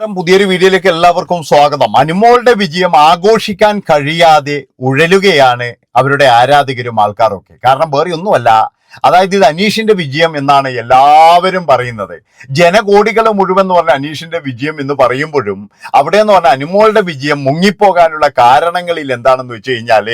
പുതിയൊരു വീഡിയോയിലേക്ക് എല്ലാവർക്കും സ്വാഗതം. അനുമോളുടെ വിജയം ആഘോഷിക്കാൻ കഴിയാതെ ഉഴലുകയാണ് അവരുടെ ആരാധകരും ആൾക്കാരൊക്കെ. കാരണം വേറെ ഒന്നുമല്ല അതായത് ഇത് അനീഷിന്റെ വിജയം എന്നാണ് എല്ലാവരും പറയുന്നത്. ജനകോടികൾ മുഴുവൻ എന്ന് പറഞ്ഞ അനീഷിന്റെ വിജയം എന്ന് പറയുമ്പോഴും അവിടെ എന്ന് പറഞ്ഞ അനുമോളുടെ വിജയം മുങ്ങിപ്പോകാനുള്ള കാരണങ്ങളിൽ എന്താണെന്ന് വെച്ച് കഴിഞ്ഞാൽ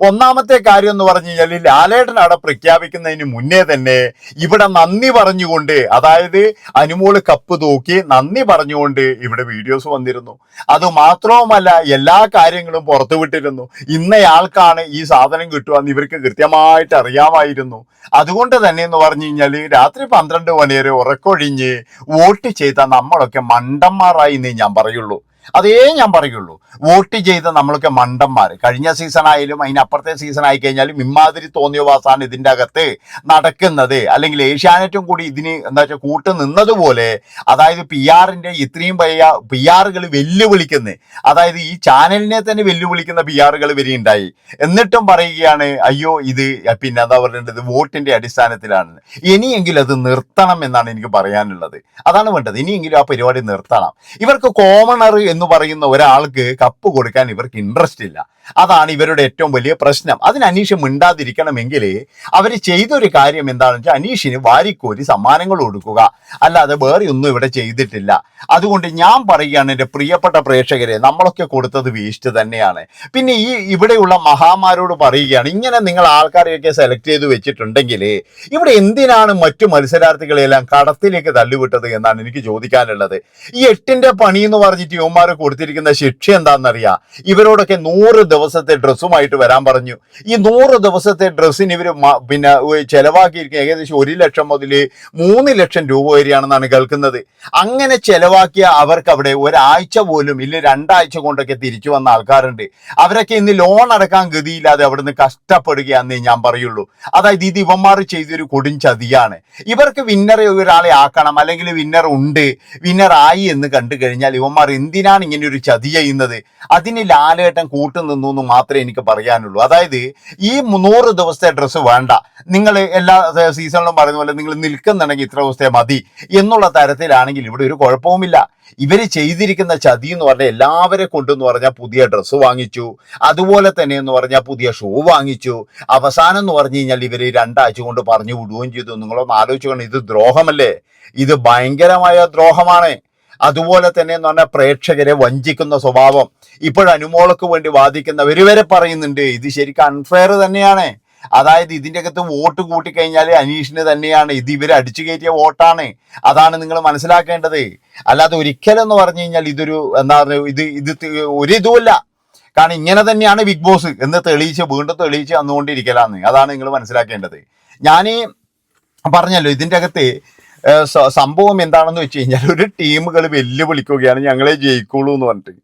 ഒന്നാമത്തെ കാര്യം എന്ന് പറഞ്ഞു കഴിഞ്ഞാൽ ലാലേട്ടൻ അവിടെ പ്രഖ്യാപിക്കുന്നതിന് മുന്നേ തന്നെ ഇവിടെ നന്ദി പറഞ്ഞുകൊണ്ട് അതായത് അനുമോൾ കപ്പ് തൂക്കി നന്ദി പറഞ്ഞുകൊണ്ട് ഇവിടെ വീഡിയോസ് വന്നിരുന്നു. അത് മാത്രവുമല്ല എല്ലാ കാര്യങ്ങളും പുറത്തുവിട്ടിരുന്നു. ഇന്നയാൾക്കാണ് ഈ സാധനം കിട്ടുക എന്ന് ഇവർക്ക് കൃത്യമായിട്ട് അറിയാമായിരുന്നു. അതുകൊണ്ട് തന്നെ എന്ന് പറഞ്ഞു കഴിഞ്ഞാൽ രാത്രി പന്ത്രണ്ട് മണി വരെ ഉറക്കൊഴിഞ്ഞ് വോട്ട് ചെയ്ത നമ്മളൊക്കെ മണ്ടന്മാരായി എന്നേ ഞാൻ പറയുള്ളൂ. അതേ ഞാൻ പറയുള്ളൂ. വോട്ട് ചെയ്ത നമ്മളൊക്കെ മണ്ടന്മാർ കഴിഞ്ഞ സീസൺ ആയാലും അതിനപ്പുറത്തെ സീസൺ ആയി കഴിഞ്ഞാലും തോന്നിയ വാസാണ് ഇതിന്റെ അകത്ത് നടക്കുന്നത്. അല്ലെങ്കിൽ ഏഷ്യാനെറ്റും കൂടി ഇതിന് എന്താ വെച്ചാൽ കൂട്ട് നിന്നതുപോലെ അതായത് പി ആറിന്റെ ഇത്രയും വലിയ പി ആറുകൾ വെല്ലുവിളിക്കുന്നത് അതായത് ഈ ചാനലിനെ തന്നെ വെല്ലുവിളിക്കുന്ന പി ആറുകൾ വരെയുണ്ടായി. എന്നിട്ടും പറയുകയാണ് അയ്യോ ഇത് പിന്നെ എന്താ പറയേണ്ടത്? വോട്ടിന്റെ അടിസ്ഥാനത്തിലാണ്. ഇനിയെങ്കിലും അത് നിർത്തണം എന്നാണ് എനിക്ക് പറയാനുള്ളത്. അതാണ് വേണ്ടത്. ഇനിയെങ്കിലും ആ പരിപാടി നിർത്തണം. ഇവർക്ക് കോമണർ എന്ന് പറയുന്ന ഒരാൾക്ക് കപ്പ് കൊടുക്കാൻ ഇവർക്ക് ഇൻട്രസ്റ്റ് ഇല്ല. അതാണ് ഇവരുടെ ഏറ്റവും വലിയ പ്രശ്നം. അതിന് അനീഷ് മിണ്ടാതിരിക്കണമെങ്കിൽ അവർ ചെയ്തൊരു കാര്യം എന്താണെന്ന് വെച്ചാൽ അനീഷിന് വാരിക്കോരി സമ്മാനങ്ങൾ കൊടുക്കുക. അല്ലാതെ വേറെ ഒന്നും ഇവിടെ ചെയ്തിട്ടില്ല. അതുകൊണ്ട് ഞാൻ പറയുകയാണ് എന്റെ പ്രിയപ്പെട്ട പ്രേക്ഷകരെ നമ്മളൊക്കെ കൊടുത്തത് വേസ്റ്റ് തന്നെയാണ്. പിന്നെ ഈ ഇവിടെയുള്ള മഹാമാരോട് പറയുകയാണ് ഇങ്ങനെ നിങ്ങൾ ആൾക്കാരെയൊക്കെ സെലക്ട് ചെയ്ത് വെച്ചിട്ടുണ്ടെങ്കിൽ ഇവിടെ എന്തിനാണ് മറ്റു മത്സരാർത്ഥികളെല്ലാം കടത്തിലേക്ക് തള്ളിവിട്ടത് എന്നാണ് എനിക്ക് ചോദിക്കാനുള്ളത്. ഈ എട്ടിന്റെ പണി എന്ന് പറഞ്ഞിട്ട് യുവമാർ കൊടുത്തിരിക്കുന്ന ശിക്ഷ എന്താണെന്നറിയാം? ഇവരോടൊക്കെ നൂറ് ദിവസത്തെ ഡ്രസ്സുമായിട്ട് വരാൻ പറഞ്ഞു. ഈ നൂറ് ദിവസത്തെ ഡ്രസ്സിന് ഇവർ പിന്നെ ചെലവാക്കിയിരിക്കുന്ന ഏകദേശം ഒരു ലക്ഷം മുതൽ മൂന്ന് ലക്ഷം രൂപ വരെയാണെന്നാണ് കേൾക്കുന്നത്. അങ്ങനെ ചെലവാക്കിയ അവർക്ക് അവിടെ ഒരാഴ്ച പോലും ഇല്ല രണ്ടാഴ്ച കൊണ്ടൊക്കെ തിരിച്ചു വന്ന ആൾക്കാരുണ്ട്. അവരൊക്കെ ഇന്ന് ലോൺ അടക്കാൻ ഗതിയില്ലാതെ അവിടെ നിന്ന് കഷ്ടപ്പെടുകയാണെന്നേ ഞാൻ പറയുള്ളൂ. അതായത് ഇത് ഇവന്മാർ ചെയ്തൊരു കൊടും ചതിയാണ്. ഇവർക്ക് വിന്നറെ ഒരാളെ ആക്കണം അല്ലെങ്കിൽ വിന്നർ ഉണ്ട് വിന്നറായി എന്ന് കണ്ടു കഴിഞ്ഞാൽ ഇവന്മാർ എന്തിനാണ് ഇങ്ങനെ ഒരു ചതി ചെയ്യുന്നത്? അതിന് ലാലേട്ടൻ കൂട്ടു നിന്നു എന്ന് മാത്രമേ എനിക്ക് പറയാനുള്ളൂ. അതായത് ഈ മുന്നൂറ് ദിവസത്തെ ഡ്രസ്സ് വേണ്ട. നിങ്ങൾ എല്ലാ സീസണിലും പറയുന്ന പോലെ നിങ്ങൾ നിൽക്കുന്നുണ്ടെങ്കിൽ ഇത്ര ദിവസത്തെ മതി എന്നുള്ള തരത്തിലാണെങ്കിൽ ഇവിടെ ഒരു കുഴപ്പവുമില്ല. ഇവർ ചെയ്തിരിക്കുന്ന ചതി എന്ന് പറഞ്ഞാൽ എല്ലാവരെ കൊണ്ടെന്ന് പറഞ്ഞാൽ പുതിയ ഡ്രസ്സ് വാങ്ങിച്ചു. അതുപോലെ തന്നെ എന്ന് പറഞ്ഞാൽ പുതിയ ഷൂ വാങ്ങിച്ചു. അവസാനം എന്ന് പറഞ്ഞു കഴിഞ്ഞാൽ ഇവർ രണ്ടാഴ്ച കൊണ്ട് പറഞ്ഞു വിടുകയും ചെയ്തു. നിങ്ങളൊന്ന് ആലോചിക്കണം ഇത് ദ്രോഹമല്ലേ? ഇത് ഭയങ്കരമായ ദ്രോഹമാണ്. അതുപോലെ തന്നെ എന്ന് പറഞ്ഞാൽ പ്രേക്ഷകരെ വഞ്ചിക്കുന്ന സ്വഭാവം ഇപ്പോഴനുമോളക്ക് വേണ്ടി വാദിക്കുന്നവർ വരെ പറയുന്നുണ്ട്. ഇത് ശരിക്കും അൺഫെയർ തന്നെയാണ്. അതായത് ഇതിന്റെ അകത്ത് വോട്ട് കൂട്ടിക്കഴിഞ്ഞാൽ അനീഷിന് തന്നെയാണ്. ഇത് ഇവർ അടിച്ചു കയറ്റിയ വോട്ടാണ്. അതാണ് നിങ്ങൾ മനസ്സിലാക്കേണ്ടത്. അല്ലാതെ ഒരിക്കലെന്ന് പറഞ്ഞു കഴിഞ്ഞാൽ ഇതൊരു എന്താ പറയുക ഇത് ഇത് ഒരു കാരണം ഇങ്ങനെ തന്നെയാണ് ബിഗ് ബോസ്. എന്ന് തെളിയിച്ച് വീണ്ടും തെളിയിച്ച് വന്നുകൊണ്ടിരിക്കലാന്ന്. അതാണ് നിങ്ങൾ മനസ്സിലാക്കേണ്ടത്. ഞാൻ പറഞ്ഞല്ലോ ഇതിന്റെ അകത്ത് സംഭവം എന്താണെന്ന് വെച്ച് കഴിഞ്ഞാൽ ഒരു ടീമുകൾ വെല്ലുവിളിക്കുകയാണ് ഞങ്ങളെ ജയിക്കുള്ളൂ എന്ന് പറഞ്ഞിട്ട്.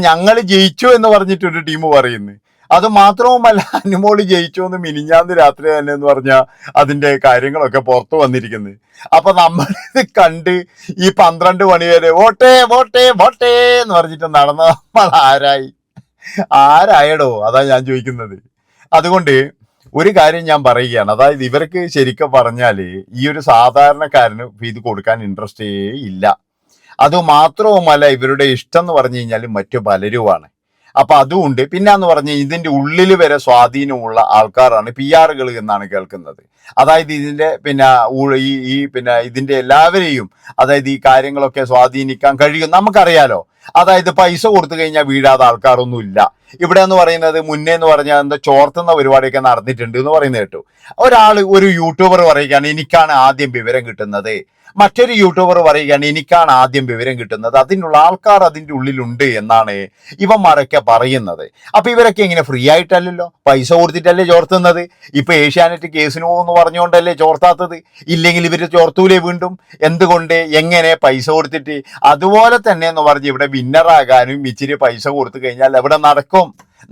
ഞങ്ങൾ ജയിച്ചു എന്ന് പറഞ്ഞിട്ട് ഒരു ടീം പറയുന്നു. അത് മാത്രവുമല്ല അനുമോൾ ജയിച്ചു എന്ന് മിനിഞ്ഞാന്ന് രാത്രി തന്നെ എന്ന് പറഞ്ഞാൽ അതിന്റെ കാര്യങ്ങളൊക്കെ പുറത്തു വന്നിരിക്കുന്നത് അപ്പൊ നമ്മൾ ഇത് കണ്ട് ഈ പന്ത്രണ്ട് മണി വരെ വോട്ടേ വോട്ടേ വോട്ടേ എന്ന് പറഞ്ഞിട്ട് നടന്ന നമ്മൾ ആരായി? ആരായടോ? അതാ ഞാൻ ചോദിക്കുന്നത്. അതുകൊണ്ട് ഒരു കാര്യം ഞാൻ പറയുകയാണ്. അതായത് ഇവർക്ക് ശരിക്കും പറഞ്ഞാൽ ഈ ഒരു സാധാരണക്കാരന് ഇത് കൊടുക്കാൻ ഇൻട്രസ്റ്റേ ഇല്ല. അത് മാത്രവുമല്ല ഇവരുടെ ഇഷ്ടം എന്ന് പറഞ്ഞു കഴിഞ്ഞാൽ മറ്റു പലരുമാണ്. അപ്പൊ അതുകൊണ്ട് പിന്നെ എന്ന് പറഞ്ഞ ഇതിന്റെ ഉള്ളിൽ വരെ സ്വാധീനമുള്ള ആൾക്കാരാണ് പി ആറുകൾ എന്നാണ് കേൾക്കുന്നത്. അതായത് ഇതിന്റെ പിന്നെ ഈ ഈ പിന്നെ ഇതിന്റെ എല്ലാവരെയും അതായത് ഈ കാര്യങ്ങളൊക്കെ സ്വാധീനിക്കാൻ കഴിയും. നമുക്കറിയാലോ. അതായത് പൈസ കൊടുത്തു കഴിഞ്ഞാൽ വീഴാതെ ആൾക്കാരൊന്നും ഇല്ല ഇവിടെ എന്ന് പറയുന്നത് മുന്നേ എന്ന് പറഞ്ഞാൽ എന്താ ചോർത്തുന്ന പരിപാടിയൊക്കെ നടന്നിട്ടുണ്ട് എന്ന് പറയുന്നത് കേട്ടു. ഒരാൾ ഒരു യൂട്യൂബർ പറയുകയാണ് എനിക്കാണ് ആദ്യം വിവരം കിട്ടുന്നത്. മറ്റൊരു യൂട്യൂബർ പറയുകയാണ് എനിക്കാണ് ആദ്യം വിവരം കിട്ടുന്നത്. അതിനുള്ള ആൾക്കാർ അതിന്റെ ഉള്ളിലുണ്ട് എന്നാണ് ഇവന്മാരൊക്കെ പറയുന്നത്. അപ്പൊ ഇവരൊക്കെ ഇങ്ങനെ ഫ്രീ ആയിട്ടല്ലല്ലോ? പൈസ കൊടുത്തിട്ടല്ലേ ചോർത്തുന്നത്? ഇപ്പൊ ഏഷ്യാനെറ്റ് കേസിന് പോകുമെന്ന് പറഞ്ഞുകൊണ്ടല്ലേ ചോർത്താത്തത്? ഇല്ലെങ്കിൽ ഇവർ ചോർത്തൂലേ വീണ്ടും? എന്തുകൊണ്ട്? എങ്ങനെ പൈസ കൊടുത്തിട്ട്? അതുപോലെ തന്നെ എന്ന് പറഞ്ഞ് ഇവിടെ വിന്നറാകാനും ഇച്ചിരി പൈസ കൊടുത്തു കഴിഞ്ഞാൽ എവിടെ നടക്കും?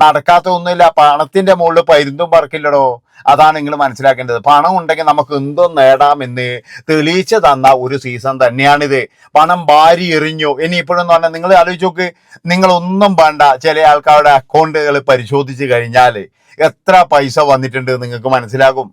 നടക്കാത്ത ഒന്നുമില്ല. പണത്തിന്റെ മുകളിൽ പരുന്തും പറക്കില്ലടോ. അതാണ് നിങ്ങൾ മനസ്സിലാക്കേണ്ടത്. പണം ഉണ്ടെങ്കിൽ നമുക്ക് എന്തോ നേടാമെന്ന് തെളിയിച്ചു തന്ന ഒരു സീസൺ തന്നെയാണിത്. പണം ഭാര്യ എറിഞ്ഞു. ഇനി ഇപ്പോഴെന്ന് പറഞ്ഞാൽ നിങ്ങൾ ആലോചിച്ച് നോക്ക്. നിങ്ങളൊന്നും വേണ്ട ചില ആൾക്കാരുടെ അക്കൗണ്ടുകൾ പരിശോധിച്ച് കഴിഞ്ഞാൽ എത്ര പൈസ വന്നിട്ടുണ്ട് നിങ്ങൾക്ക് മനസ്സിലാകും.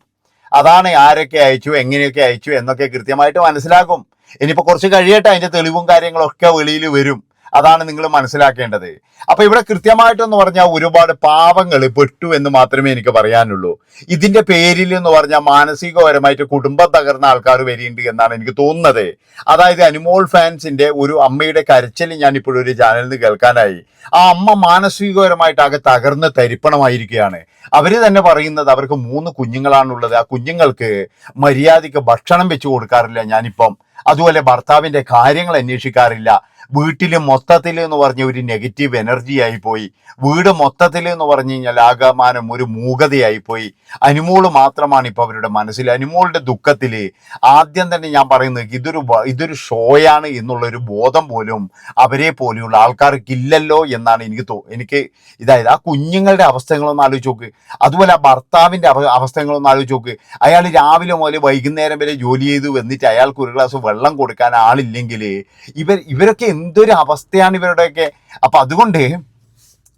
അതാണ് ആരൊക്കെ അയച്ചു എങ്ങനെയൊക്കെ അയച്ചു എന്നൊക്കെ കൃത്യമായിട്ട് മനസ്സിലാക്കും ഇനിയിപ്പോൾ കുറച്ച് കഴിയട്ടെ അതിന്റെ തെളിവും കാര്യങ്ങളൊക്കെ വെളിയിൽ വരും. അതാണ് നിങ്ങൾ മനസ്സിലാക്കേണ്ടത്. അപ്പൊ ഇവിടെ കൃത്യമായിട്ടെന്ന് പറഞ്ഞാൽ ഒരുപാട് പാവങ്ങൾ പെട്ടു എന്ന് മാത്രമേ എനിക്ക് പറയാനുള്ളൂ. ഇതിന്റെ പേരിൽ എന്ന് പറഞ്ഞാൽ മാനസികപരമായിട്ട് കുടുംബം തകർന്ന ആൾക്കാർ വരിയുണ്ട് എന്നാണ് എനിക്ക് തോന്നുന്നത്. അതായത് അനിമോൾ ഫാൻസിന്റെ ഒരു അമ്മയുടെ കരച്ചിൽ ഞാൻ ഇപ്പോഴും ഒരു ചാനലിൽ നിന്ന് കേൾക്കാനായി. ആ അമ്മ മാനസികപരമായിട്ട് ആകെ തകർന്ന് തരിപ്പണമായിരിക്കുകയാണ്. അവർ തന്നെ പറയുന്നത് അവർക്ക് മൂന്ന് കുഞ്ഞുങ്ങളാണുള്ളത്. ആ കുഞ്ഞുങ്ങൾക്ക് മര്യാദയ്ക്ക് ഭക്ഷണം വെച്ചു കൊടുക്കാറില്ല ഞാനിപ്പം. അതുപോലെ ഭർത്താവിന്റെ കാര്യങ്ങൾ അന്വേഷിക്കാറില്ല. വീട്ടിൽ മൊത്തത്തിൽ എന്ന് പറഞ്ഞ ഒരു നെഗറ്റീവ് എനർജി ആയി പോയി. വീട് മൊത്തത്തിൽ എന്ന് പറഞ്ഞു കഴിഞ്ഞാൽ ആകമാനം ഒരു മൂകതയായി പോയി. അനുമോൾ മാത്രമാണ് ഇപ്പൊ അവരുടെ മനസ്സിൽ അനുമോളുടെ ദുഃഖത്തിൽ ആദ്യം തന്നെ ഞാൻ പറയുന്നത് ഇതൊരു ഇതൊരു ഷോയാണ് എന്നുള്ള ഒരു ബോധം പോലും അവരെ പോലെയുള്ള ആൾക്കാർക്ക് ഇല്ലല്ലോ എന്നാണ് എനിക്ക് തോ എനിക്ക് ഇതായത്. ആ കുഞ്ഞുങ്ങളുടെ അവസ്ഥകളൊന്ന് ആലോചിച്ച് നോക്ക്. അതുപോലെ ആ ഭർത്താവിന്റെ അവ- അവസ്ഥകളൊന്ന് ആലോചിച്ച് നോക്ക്. അയാൾ രാവിലെ മുതൽ വൈകുന്നേരം വരെ ജോലി ചെയ്തു വന്നിട്ട് അയാൾക്ക് ഒരു ഗ്ലാസ് വെള്ളം കൊടുക്കാൻ ആളില്ലെങ്കിൽ ഇവർ ഇവരൊക്കെ എന്തൊരു അവസ്ഥയാണ് ഇവരുടെയൊക്കെ? അപ്പം അതുകൊണ്ട്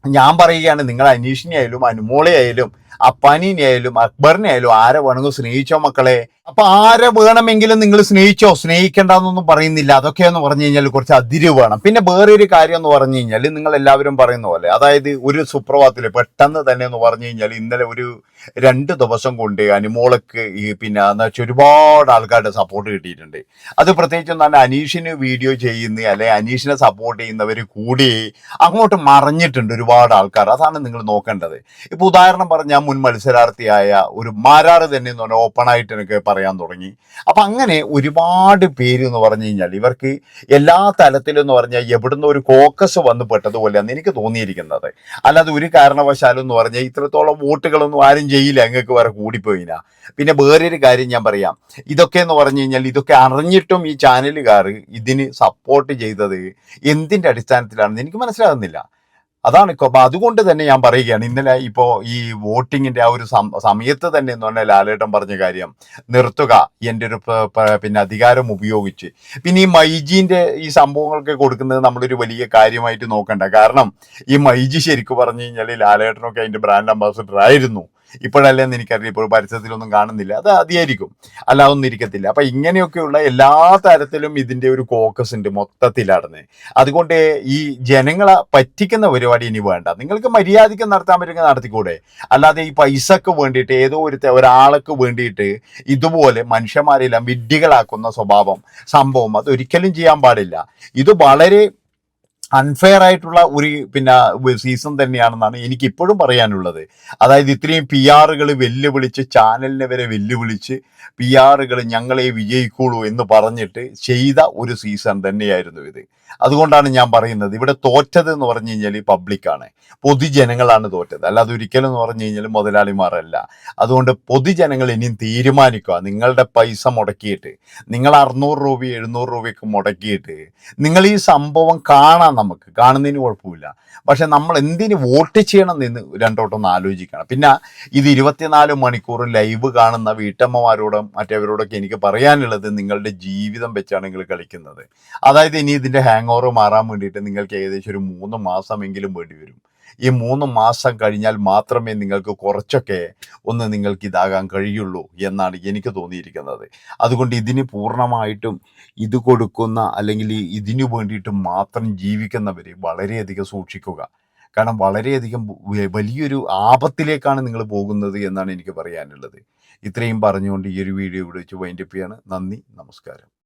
ഞാൻ പറയുകയാണ് നിങ്ങൾ അനീഷിനെ ആയാലും അനുമോളെ ആയാലും അപ്പാനിനെ ആയാലും അക്ബറിനെ ആയാലും ആരെ വേണമെങ്കിൽ സ്നേഹിച്ചോ മക്കളെ? അപ്പൊ ആരെ വേണമെങ്കിലും നിങ്ങൾ സ്നേഹിച്ചോ? സ്നേഹിക്കേണ്ടെന്നൊന്നും പറയുന്നില്ല. അതൊക്കെ എന്ന് പറഞ്ഞു കഴിഞ്ഞാൽ കുറച്ച് അതിര് വേണം. പിന്നെ വേറൊരു കാര്യം എന്ന് പറഞ്ഞു കഴിഞ്ഞാൽ നിങ്ങൾ എല്ലാവരും പറയുന്ന പോലെ അതായത് ഒരു സുപ്രഭാതത്തിൽ പെട്ടെന്ന് തന്നെ എന്ന് പറഞ്ഞു കഴിഞ്ഞാൽ ഇന്നലെ ഒരു രണ്ട് ദിവസം കൊണ്ട് അനുമോളക്ക് ഈ പിന്നെ എന്ന് വെച്ചാൽ ഒരുപാട് ആൾക്കാരുടെ സപ്പോർട്ട് കിട്ടിയിട്ടുണ്ട്. അത് പ്രത്യേകിച്ചും തന്നെ അനീഷിന് വീഡിയോ ചെയ്യുന്ന അല്ലെ അനീഷിനെ സപ്പോർട്ട് ചെയ്യുന്നവർ കൂടി അങ്ങോട്ട് മറിഞ്ഞിട്ടുണ്ട് ഒരുപാട് ആൾക്കാർ. അതാണ് നിങ്ങൾ നോക്കേണ്ടത്. ഇപ്പൊ ഉദാഹരണം പറഞ്ഞാൽ മുൻ മത്സരാർത്ഥിയായ ഒരു മാരാറ് തന്നെ എന്ന് പറഞ്ഞാൽ ഓപ്പൺ ആയിട്ട് എനിക്ക് പറയാൻ തുടങ്ങി. അപ്പൊ അങ്ങനെ ഒരുപാട് പേര് എന്ന് പറഞ്ഞു കഴിഞ്ഞാൽ ഇവർക്ക് എല്ലാ തലത്തിലും എന്ന് പറഞ്ഞാൽ എവിടുന്ന് ഒരു കോക്കസ് വന്ന് പെട്ടതുപോലെയാണ് എനിക്ക് തോന്നിയിരിക്കുന്നത്. അല്ലാതെ ഒരു കാരണവശാലും എന്ന് പറഞ്ഞാൽ ഇത്രത്തോളം വോട്ടുകളൊന്നും ആരും ചെയ്യില്ല അങ്ങക്ക് വരെ കൂടിപ്പോയിനാ. പിന്നെ വേറൊരു കാര്യം ഞാൻ പറയാം. ഇതൊക്കെ എന്ന് പറഞ്ഞു കഴിഞ്ഞാൽ ഇതൊക്കെ അറിഞ്ഞിട്ടും ഈ ചാനലുകാർ ഇതിന് സപ്പോർട്ട് ചെയ്തത് എന്തിന്റെ അടിസ്ഥാനത്തിലാണെന്ന് എനിക്ക് മനസ്സിലാകുന്നില്ല. അതാണ് അപ്പം അതുകൊണ്ട് തന്നെ ഞാൻ പറയുകയാണ്. ഇന്നലെ ഇപ്പോൾ ഈ വോട്ടിങ്ങിന്റെ ആ ഒരു സമയത്ത് തന്നെ എന്ന് പറഞ്ഞാൽ ലാലേട്ടൻ പറഞ്ഞ കാര്യം നിർത്തുക എന്റെ ഒരു പിന്നെ അധികാരം ഉപയോഗിച്ച്. പിന്നെ ഈ മൈജീന്റെ ഈ സംഭവങ്ങളൊക്കെ കൊടുക്കുന്നത് നമ്മളൊരു വലിയ കാര്യമായിട്ട് നോക്കണ്ട. കാരണം ഈ മൈജി ശരിക്കും പറഞ്ഞു കഴിഞ്ഞാൽ ലാലേട്ടനൊക്കെ അതിന്റെ ബ്രാൻഡ് അംബാസിഡർ ആയിരുന്നു ഇപ്പോഴല്ലെന്ന് എനിക്കറിയാം ഇപ്പോൾ പരസ്യത്തിലൊന്നും കാണുന്നില്ല. അത് അതിയായിരിക്കും. അല്ലാതൊന്നും ഇരിക്കത്തില്ല. അപ്പൊ ഇങ്ങനെയൊക്കെയുള്ള എല്ലാ തരത്തിലും ഇതിന്റെ ഒരു കോക്കസ് ഉണ്ട് മൊത്തത്തിലാണ് അതുകൊണ്ട് ഈ ജനങ്ങളെ പറ്റിക്കുന്ന പരിപാടി ഇനി വേണ്ട. നിങ്ങൾക്ക് മര്യാദയ്ക്ക് നടത്താൻ പറ്റുമെങ്കിൽ നടത്തിക്കൂടെ? അല്ലാതെ ഈ പൈസക്ക് വേണ്ടിയിട്ട് ഏതോ ഒരു ഒരാൾക്ക് വേണ്ടിയിട്ട് ഇതുപോലെ മനുഷ്യന്മാരെല്ലാം വിഡ്ഢികളാക്കുന്ന സ്വഭാവം സംഭവം അത് ഒരിക്കലും ചെയ്യാൻ പാടില്ല. ഇത് വളരെ അൺഫെയർ ആയിട്ടുള്ള ഒരു പിന്നെ സീസൺ തന്നെയാണെന്നാണ് എനിക്ക് ഇപ്പോഴും പറയാനുള്ളത്. അതായത് ഇത്രയും പി ആറുകൾ വെല്ലുവിളിച്ച് ചാനലിനെ വരെ വെല്ലുവിളിച്ച് പി ആറുകൾ ഞങ്ങളെ വിജയിക്കുള്ളൂ എന്ന് പറഞ്ഞിട്ട് ചെയ്ത ഒരു സീസൺ തന്നെയായിരുന്നു ഇത്. അതുകൊണ്ടാണ് ഞാൻ പറയുന്നത്. ഇവിടെ തോറ്റത് എന്ന് പറഞ്ഞു കഴിഞ്ഞാൽ ഈ പബ്ലിക്കാണ് പൊതുജനങ്ങളാണ് തോറ്റത്. അല്ലാതെ ഒരിക്കലും എന്ന് പറഞ്ഞു കഴിഞ്ഞാൽ മുതലാളിമാരല്ല. അതുകൊണ്ട് പൊതുജനങ്ങൾ ഇനിയും തീരുമാനിക്കുക. നിങ്ങളുടെ പൈസ മുടക്കിയിട്ട് നിങ്ങൾ അറുന്നൂറ് രൂപ എഴുന്നൂറ് രൂപയൊക്കെ മുടക്കിയിട്ട് നിങ്ങൾ ഈ സംഭവം കാണാം നമുക്ക്. കാണുന്നതിന് കുഴപ്പമില്ല. പക്ഷെ നമ്മൾ എന്തിന് വോട്ട് ചെയ്യണം എന്ന് രണ്ടോട്ടൊന്ന് ആലോചിക്കണം. പിന്നെ ഇത് ഇരുപത്തിനാല് മണിക്കൂർ ലൈവ് കാണുന്ന വീട്ടമ്മമാരോടും മറ്റവരോടൊക്കെ എനിക്ക് പറയാനുള്ളത് നിങ്ങളുടെ ജീവിതം വെച്ചാണ് നിങ്ങൾ കളിക്കുന്നത്. അതായത് ഇനി ഇതിന്റെ ഹാങ് ഓവർ മാറാൻ വേണ്ടിയിട്ട് നിങ്ങൾക്ക് ഏകദേശം ഒരു മൂന്ന് മാസമെങ്കിലും വേണ്ടി വരും ഈ മൂന്ന് മാസം കഴിഞ്ഞാൽ മാത്രമേ നിങ്ങൾക്ക് കുറച്ചൊക്കെ ഒന്ന് നിങ്ങൾക്ക് ഇതാകാൻ കഴിയുള്ളൂ എന്നാണ് എനിക്ക് തോന്നിയിരിക്കുന്നത്. അതുകൊണ്ട് ഇതിന് പൂർണമായിട്ടും ഇത് കൊടുക്കുന്ന അല്ലെങ്കിൽ ഇതിനു വേണ്ടിയിട്ട് മാത്രം ജീവിക്കുന്നവർ വളരെയധികം സൂക്ഷിക്കുക. കാരണം വളരെയധികം വലിയൊരു ആപത്തിലേക്കാണ് നിങ്ങൾ പോകുന്നത് എന്നാണ് എനിക്ക് പറയാനുള്ളത്. ഇത്രയും പറഞ്ഞുകൊണ്ട് ഈ ഒരു വീഡിയോ ഇവിടെ വെച്ച് വൈൻഡപ്പ് ചെയ്യാണ്. നന്ദി നമസ്കാരം.